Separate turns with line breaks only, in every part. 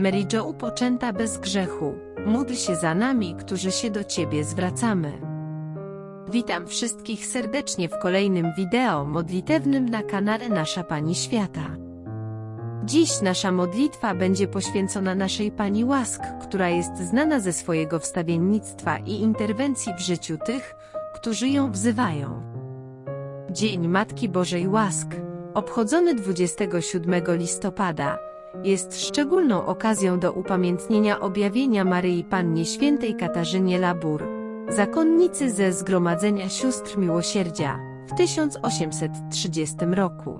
Mary Jo upoczęta bez grzechu, módl się za nami, którzy się do Ciebie zwracamy. Witam wszystkich serdecznie w kolejnym wideo modlitewnym na kanale Nasza Pani Świata. Dziś nasza modlitwa będzie poświęcona naszej Pani Łask, która jest znana ze swojego wstawiennictwa i interwencji w życiu tych, którzy ją wzywają. Dzień Matki Bożej Łask, obchodzony 27 listopada, jest szczególną okazją do upamiętnienia objawienia Maryi Pannie Świętej Katarzynie Labur, zakonnicy ze Zgromadzenia Sióstr Miłosierdzia w 1830 roku.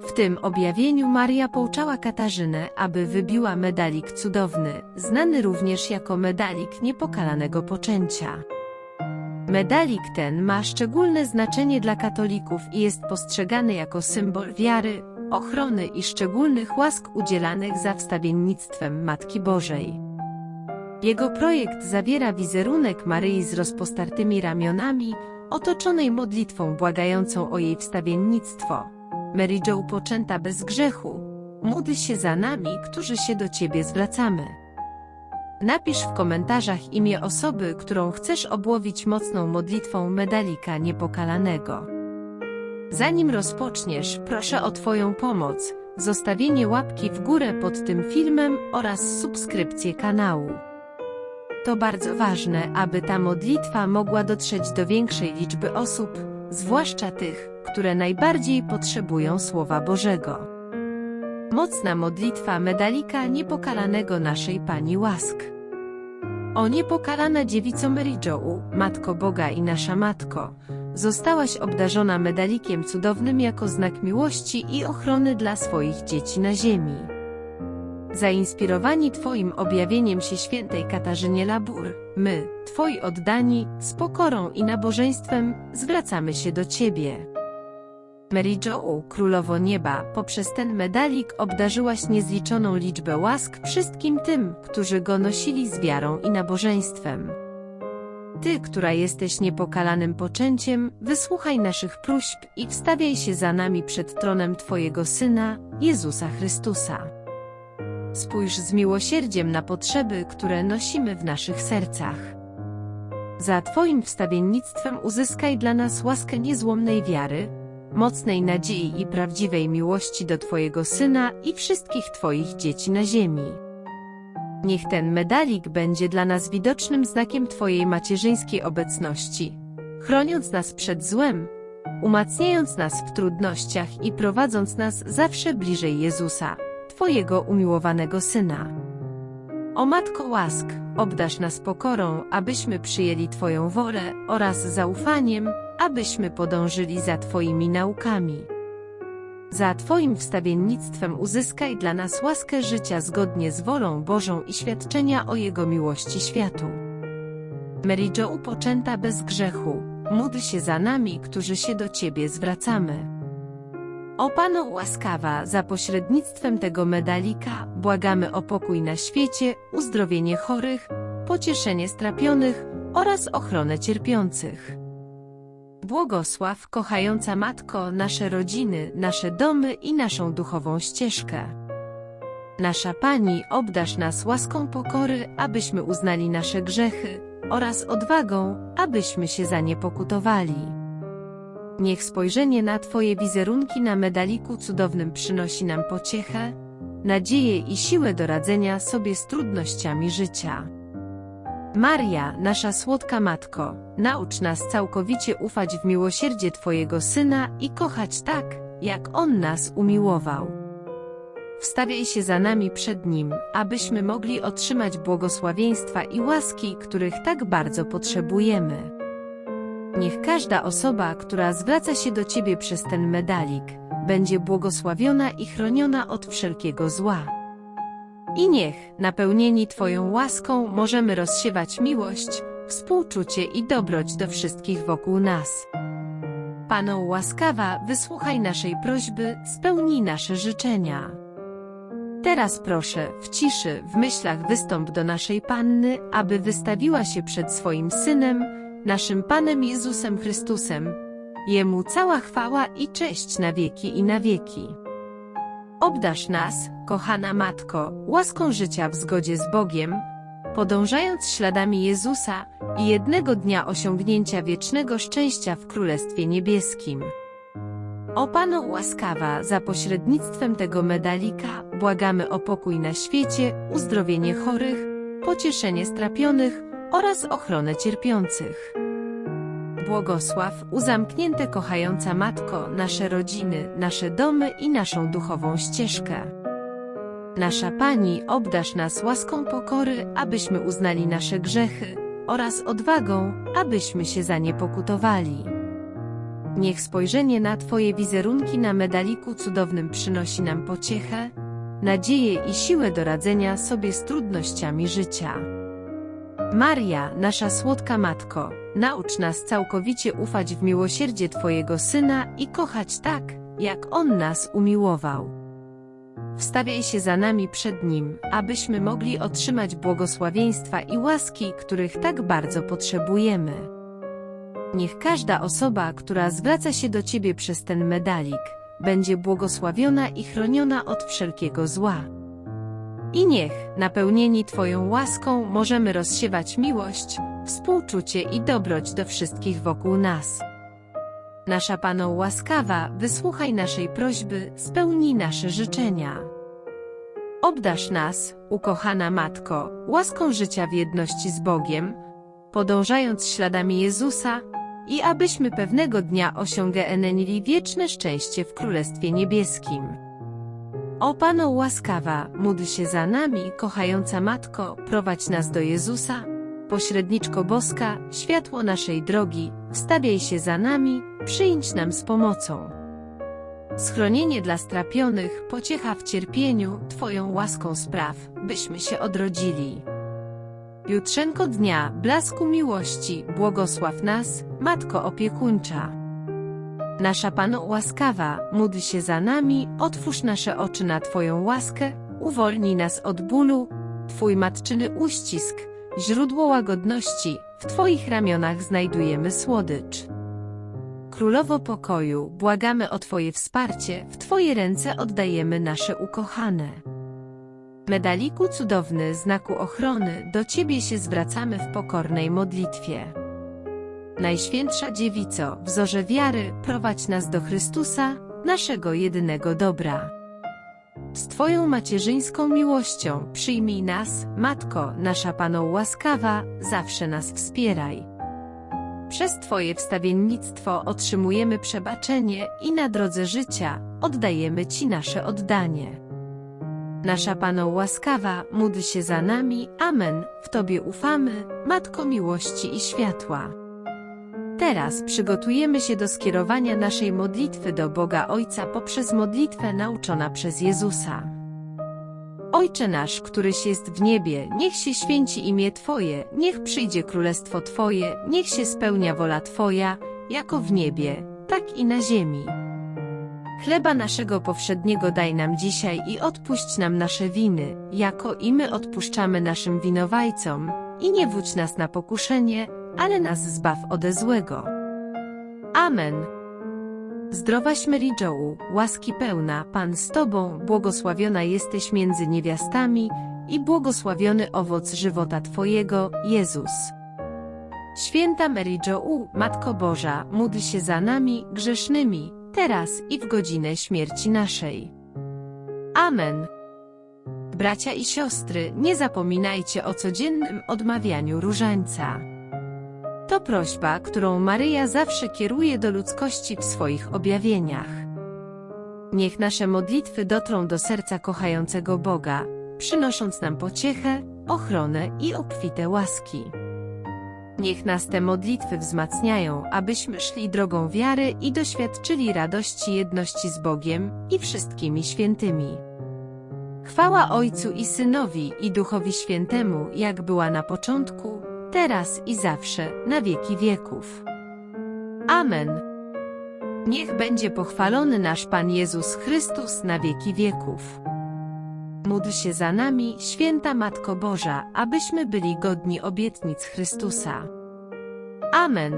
W tym objawieniu Maria pouczała Katarzynę, aby wybiła medalik cudowny, znany również jako medalik niepokalanego poczęcia. Medalik ten ma szczególne znaczenie dla katolików i jest postrzegany jako symbol wiary, ochrony i szczególnych łask udzielanych za wstawiennictwem Matki Bożej. Jego projekt zawiera wizerunek Maryi z rozpostartymi ramionami, otoczonej modlitwą błagającą o jej wstawiennictwo. Mary Jo upoczęta bez grzechu, módl się za nami, którzy się do Ciebie zwracamy. Napisz w komentarzach imię osoby, którą chcesz obłowić mocną modlitwą medalika niepokalanego. Zanim rozpoczniesz, proszę o Twoją pomoc, zostawienie łapki w górę pod tym filmem oraz subskrypcję kanału. To bardzo ważne, aby ta modlitwa mogła dotrzeć do większej liczby osób, zwłaszcza tych, które najbardziej potrzebują Słowa Bożego. Mocna modlitwa medalika niepokalanego naszej Pani Łask. O niepokalana dziewico Jo, Matko Boga i nasza Matko, zostałaś obdarzona medalikiem cudownym jako znak miłości i ochrony dla swoich dzieci na ziemi. Zainspirowani Twoim objawieniem się świętej Katarzynie Labur, my, Twoi oddani, z pokorą i nabożeństwem, zwracamy się do Ciebie. Mary Jo, Królowo Nieba, poprzez ten medalik obdarzyłaś niezliczoną liczbę łask wszystkim tym, którzy go nosili z wiarą i nabożeństwem. Ty, która jesteś niepokalanym poczęciem, wysłuchaj naszych próśb i wstawiaj się za nami przed tronem Twojego Syna, Jezusa Chrystusa. Spójrz z miłosierdziem na potrzeby, które nosimy w naszych sercach. Za Twoim wstawiennictwem uzyskaj dla nas łaskę niezłomnej wiary, mocnej nadziei i prawdziwej miłości do Twojego Syna i wszystkich Twoich dzieci na ziemi. Niech ten medalik będzie dla nas widocznym znakiem Twojej macierzyńskiej obecności, chroniąc nas przed złem, umacniając nas w trudnościach i prowadząc nas zawsze bliżej Jezusa, Twojego umiłowanego Syna. O Matko łask, obdasz nas pokorą, abyśmy przyjęli Twoją wolę oraz zaufaniem, abyśmy podążyli za Twoimi naukami. Za Twoim wstawiennictwem uzyskaj dla nas łaskę życia zgodnie z wolą Bożą i świadczenia o Jego miłości światu. Mary Jo upoczęta bez grzechu, módl się za nami, którzy się do Ciebie zwracamy. O Panu łaskawa, za pośrednictwem tego medalika, błagamy o pokój na świecie, uzdrowienie chorych, pocieszenie strapionych oraz ochronę cierpiących. Błogosław, kochająca Matko, nasze rodziny, nasze domy i naszą duchową ścieżkę. Nasza Pani, obdasz nas łaską pokory, abyśmy uznali nasze grzechy, oraz odwagą, abyśmy się za nie pokutowali. Niech spojrzenie na Twoje wizerunki na medaliku cudownym przynosi nam pociechę, nadzieję i siłę do radzenia sobie z trudnościami życia. Maria, nasza słodka Matko, naucz nas całkowicie ufać w miłosierdzie Twojego Syna i kochać tak, jak On nas umiłował. Wstawiaj się za nami przed Nim, abyśmy mogli otrzymać błogosławieństwa i łaski, których tak bardzo potrzebujemy. Niech każda osoba, która zwraca się do Ciebie przez ten medalik, będzie błogosławiona i chroniona od wszelkiego zła. I niech, napełnieni Twoją łaską, możemy rozsiewać miłość, współczucie i dobroć do wszystkich wokół nas. Panu łaskawa, wysłuchaj naszej prośby, spełnij nasze życzenia. Teraz proszę, w ciszy, w myślach wystąp do naszej Panny, aby wystawiła się przed swoim Synem, naszym Panem Jezusem Chrystusem. Jemu cała chwała i cześć na wieki i na wieki. Obdasz nas, kochana Matko, łaską życia w zgodzie z Bogiem, podążając śladami Jezusa i jednego dnia osiągnięcia wiecznego szczęścia w Królestwie Niebieskim. O Panu łaskawa, za pośrednictwem tego medalika błagamy o pokój na świecie, uzdrowienie chorych, pocieszenie strapionych oraz ochronę cierpiących. Błogosław, uzamknięte kochająca Matko, nasze rodziny, nasze domy i naszą duchową ścieżkę. Nasza Pani, obdasz nas łaską pokory, abyśmy uznali nasze grzechy, oraz odwagą, abyśmy się za nie pokutowali. Niech spojrzenie na Twoje wizerunki na medaliku cudownym przynosi nam pociechę, nadzieję i siłę do radzenia sobie z trudnościami życia. Maria, nasza słodka Matko, naucz nas całkowicie ufać w miłosierdzie Twojego Syna i kochać tak, jak On nas umiłował. Wstawiaj się za nami przed Nim, abyśmy mogli otrzymać błogosławieństwa i łaski, których tak bardzo potrzebujemy. Niech każda osoba, która zwraca się do Ciebie przez ten medalik, będzie błogosławiona i chroniona od wszelkiego zła. I niech, napełnieni Twoją łaską, możemy rozsiewać miłość, współczucie i dobroć do wszystkich wokół nas. Nasza Pano łaskawa, wysłuchaj naszej prośby, spełnij nasze życzenia. Obdasz nas, ukochana Matko, łaską życia w jedności z Bogiem, podążając śladami Jezusa, i abyśmy pewnego dnia osiągnęli wieczne szczęście w Królestwie Niebieskim. O Pano łaskawa, módl się za nami, kochająca Matko, prowadź nas do Jezusa, pośredniczko boska, światło naszej drogi, stawiaj się za nami, przyjdź nam z pomocą. Schronienie dla strapionych, pociecha w cierpieniu, Twoją łaską spraw, byśmy się odrodzili. Jutrzenko dnia, blasku miłości, błogosław nas, Matko opiekuńcza. Nasza Pano łaskawa, módl się za nami, otwórz nasze oczy na Twoją łaskę, uwolnij nas od bólu, Twój matczyny uścisk, źródło łagodności, w Twoich ramionach znajdujemy słodycz. Królowo pokoju, błagamy o Twoje wsparcie, w Twoje ręce oddajemy nasze ukochane. Medaliku cudowny znaku ochrony, do Ciebie się zwracamy w pokornej modlitwie. Najświętsza Dziewico, wzorze wiary, prowadź nas do Chrystusa, naszego jedynego dobra. Z Twoją macierzyńską miłością przyjmij nas, Matko, nasza Pano łaskawa, zawsze nas wspieraj. Przez Twoje wstawiennictwo otrzymujemy przebaczenie i na drodze życia oddajemy Ci nasze oddanie. Nasza Pano łaskawa, módl się za nami, Amen, w Tobie ufamy, Matko miłości i światła. Teraz przygotujemy się do skierowania naszej modlitwy do Boga Ojca poprzez modlitwę nauczona przez Jezusa. Ojcze nasz, któryś jest w niebie, niech się święci imię Twoje, niech przyjdzie królestwo Twoje, niech się spełnia wola Twoja, jako w niebie, tak i na ziemi. Chleba naszego powszedniego daj nam dzisiaj i odpuść nam nasze winy, jako i my odpuszczamy naszym winowajcom, i nie wódź nas na pokuszenie, ale nas zbaw ode złego. Amen. Zdrowaś Mary Jo, łaski pełna, Pan z Tobą, błogosławiona jesteś między niewiastami i błogosławiony owoc żywota Twojego, Jezus. Święta Mary Jo, Matko Boża, módl się za nami, grzesznymi, teraz i w godzinę śmierci naszej. Amen. Bracia i siostry, nie zapominajcie o codziennym odmawianiu różańca. To prośba, którą Maryja zawsze kieruje do ludzkości w swoich objawieniach. Niech nasze modlitwy dotrą do serca kochającego Boga, przynosząc nam pociechę, ochronę i obfite łaski. Niech nas te modlitwy wzmacniają, abyśmy szli drogą wiary i doświadczyli radości jedności z Bogiem i wszystkimi świętymi. Chwała Ojcu i Synowi i Duchowi Świętemu, jak była na początku, teraz i zawsze, na wieki wieków. Amen. Niech będzie pochwalony nasz Pan Jezus Chrystus na wieki wieków. Módl się za nami, święta Matko Boża, abyśmy byli godni obietnic Chrystusa. Amen.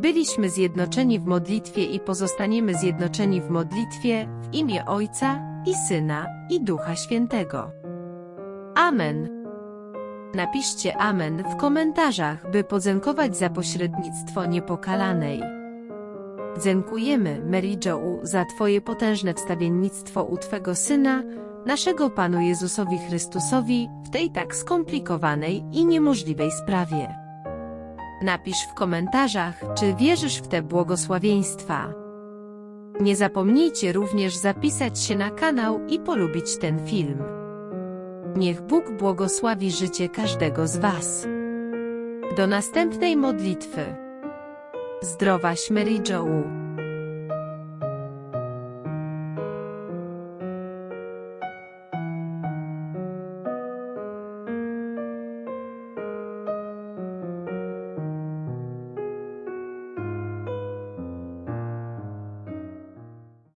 Byliśmy zjednoczeni w modlitwie i pozostaniemy zjednoczeni w modlitwie w imię Ojca i Syna, i Ducha Świętego. Amen. Napiszcie Amen w komentarzach, by podziękować za pośrednictwo niepokalanej. Dziękujemy, Mary Jo, za Twoje potężne wstawiennictwo u Twego Syna, naszego Panu Jezusowi Chrystusowi, w tej tak skomplikowanej i niemożliwej sprawie. Napisz w komentarzach, czy wierzysz w te błogosławieństwa. Nie zapomnijcie również zapisać się na kanał i polubić ten film. Niech Bóg błogosławi życie każdego z Was. Do następnej modlitwy. Zdrowaś Mary Jo.